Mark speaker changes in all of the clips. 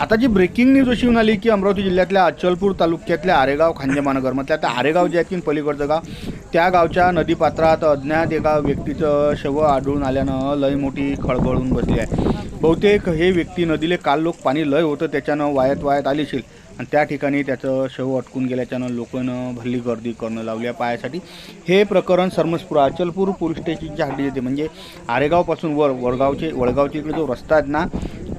Speaker 1: आता जी breaking news अशी येऊन आली की अमरावती जिल्ह्यातल्या अचलपूर तालुक्यातल्या आरेगाव खांजे महानगरमधल्या त्या आरेगाव जे आहेत की पलीकडचं गाव त्या गावच्या नदीपात्रात अज्ञात एका व्यक्तीचं शव आढळून आल्यानं लय मोठी खळबळून बसली आहे. बहुतेक हे व्यक्ती नदीले काल लोक पाणी लय होतं त्याच्यानं वायात वायात आलीशील आणि त्या ठिकाणी त्याचं शव अटकून गेल्याच्यानं लोकांनं भल्ली गर्दी करणं लावल्या पायासाठी. हे प्रकरण सरमसपूर अचलपूर पोलीस स्टेशनच्या हद्दीत येते. म्हणजे आरेगावपासून वर वडगावचे वडगावच्या इकडे जो रस्ता आहे ना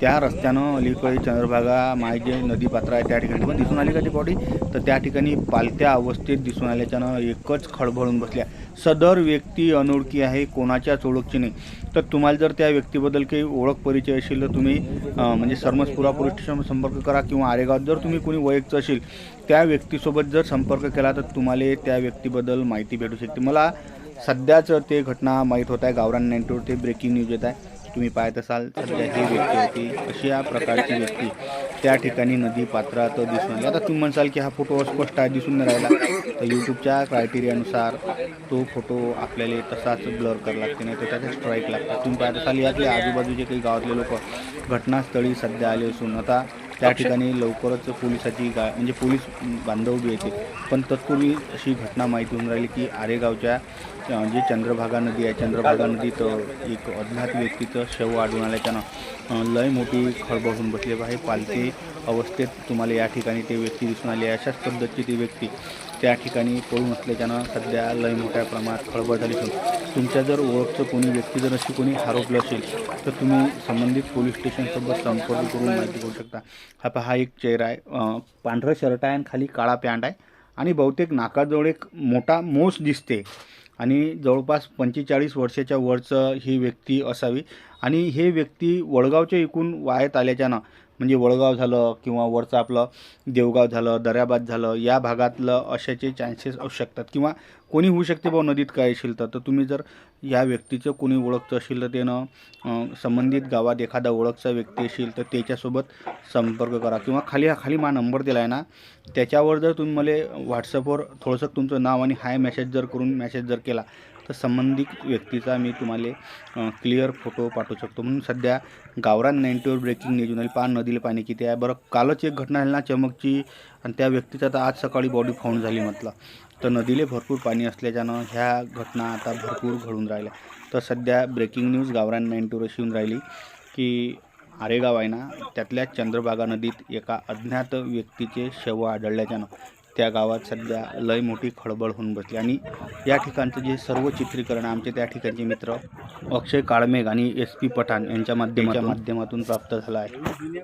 Speaker 1: त्या रस्त्यानं अलीकडे चंद्रभागा माय जे नदीपात्र आहे त्या ठिकाणी पण दिसून आली का ती बॉडी तर त्या ठिकाणी पालत्या अवस्थेत दिसून आल्याच्यानं एकच खळबळून बसल्या. सदर व्यक्ती अनोळखी आहे कोणाच्याच ओळखची नाही. तर तुम्हाला जर त्या व्यक्तीबद्दल काही ओळख परिचय असेल तर तुम्ही म्हणजे सरमसपुरा पोलीस स्टेशन संपर्क करा किंवा आरेगाव जर तुम्ही कोणी वैयक्तिक असेल त्या व्यक्तीसोबत जर संपर्क केला तर तुम्हाला त्या व्यक्तीबद्दल माहिती भेटू शकते. मला सध्याच ते घटना माहीत होत आहे. गावरान नाईन्टीवर ते ब्रेकिंग न्यूज येत आहे. तुम्ही पाहत असाल सध्या ही व्यक्ती होती अशा प्रकारची व्यक्ती त्या ठिकाणी नदी पात्रात दिसून आली. आता तुम्ही म्हणसाल की हा फोटो स्पष्ट आहे दिसून राहिला. तर यूट्यूबच्या क्रायटेरियानुसार तो फोटो आपल्याला तसाच ब्लर करावा लागते नाही तर त्याचे स्ट्राईक लागतात. तुम्ही पाहत असाल यातले आजूबाजूचे काही गावातले लोक घटनास्थळी सध्या आले असून. आता त्या ठिकाणी लवकरच पोलिसाची गा म्हणजे पोलीस बांधव बी येते पण तत्पूर्वी अशी घटना माहिती होऊन राहिली की आरेगावच्या जे चंद्रभागा नदी आहे चंद्रभागा नदीत एक अज्ञात व्यक्तीचं शव आढळून आल्याच्यानं लय मोठी खळबळ होऊन बसली आहे पालती अवस्थेत तुम्हाला या ठिकाणी ते व्यक्ती दिसून आली. आहे अशाच पद्धतीची ती व्यक्ती त्या ठिकाणी पळून असल्याच्यानं सध्या लय मोठ्या प्रमाणात खळबळ झाली असून. तुमच्या जर ओळखचं कोणी व्यक्ती जर अशी कोणी हरवलं असेल तर तुम्ही संबंधित पोलीस स्टेशनसोबत संपर्क करून माहिती करू शकता. हा पहा हा एक चेहरा आहे. पांढरं शर्ट आहे आणि खाली काळा पॅन्ट आहे. आणि बहुतेक नाकाजवळ एक मोठा मोस दिसते. आणि जवळपास पंचेचाळीस वर्षाच्या वरचं ही व्यक्ती असावी. आणि हे व्यक्ती वडगावच्या इकून वायात आल्याच्यानं म्हणजे वडगाव झालं किंवा वरचं आपलं देवगाव झालं दर्याबाद झालं या भागातलं अशाचे चान्सेस असू शकतात. किंवा कोणी होऊ शकते भाऊ नदीत काय असेल तर. तर तुम्ही जर या व्यक्तीचं कोणी ओळखतं असेल तर त्यानं संबंधित गावात एखादा ओळखचा व्यक्ती असेल तर त्याच्यासोबत संपर्क करा. किंवा खाली हा खाली मा नंबर दिला आहे ना त्याच्यावर जर तुम्ही मला व्हॉट्सअपवर थोडंसं तुमचं नाव आणि हाय मेसेज जर करून मेसेज जर केला तर संबंधित व्यक्तीचा मी तुम्हाला क्लिअर फोटो पाठवू शकतो. म्हणून सध्या गावरान नाईन्टीवर ब्रेकिंग न्यूज होईल पान नदीला पाणी किती आहे. बरं कालच एक घटना झाली ना चमकची आणि त्या व्यक्तीचा तर आज सकाळी बॉडी फाऊंड झाली म्हटलं. तर नदीले भरपूर पाणी असल्याच्यानं ह्या घटना आता भरपूर घडून राहिल्या. तर सध्या ब्रेकिंग न्यूज गावरान नाईन्टीवर अशी येऊन राहिली की आरेगाव आहे ना त्यातल्या चंद्रभागा नदीत एका अज्ञात व्यक्तीचे शव आढळल्याच्यानं त्या गावात सध्या लय मोठी खळबळ होऊन बसली. आणि या ठिकाणचं जे सर्व चित्रीकरण आमचे त्या ठिकाणचे मित्र अक्षय काळमेघ आणि एस पी पठाण यांच्या माध्यमाच्या माध्यमातून प्राप्त झालं आहे.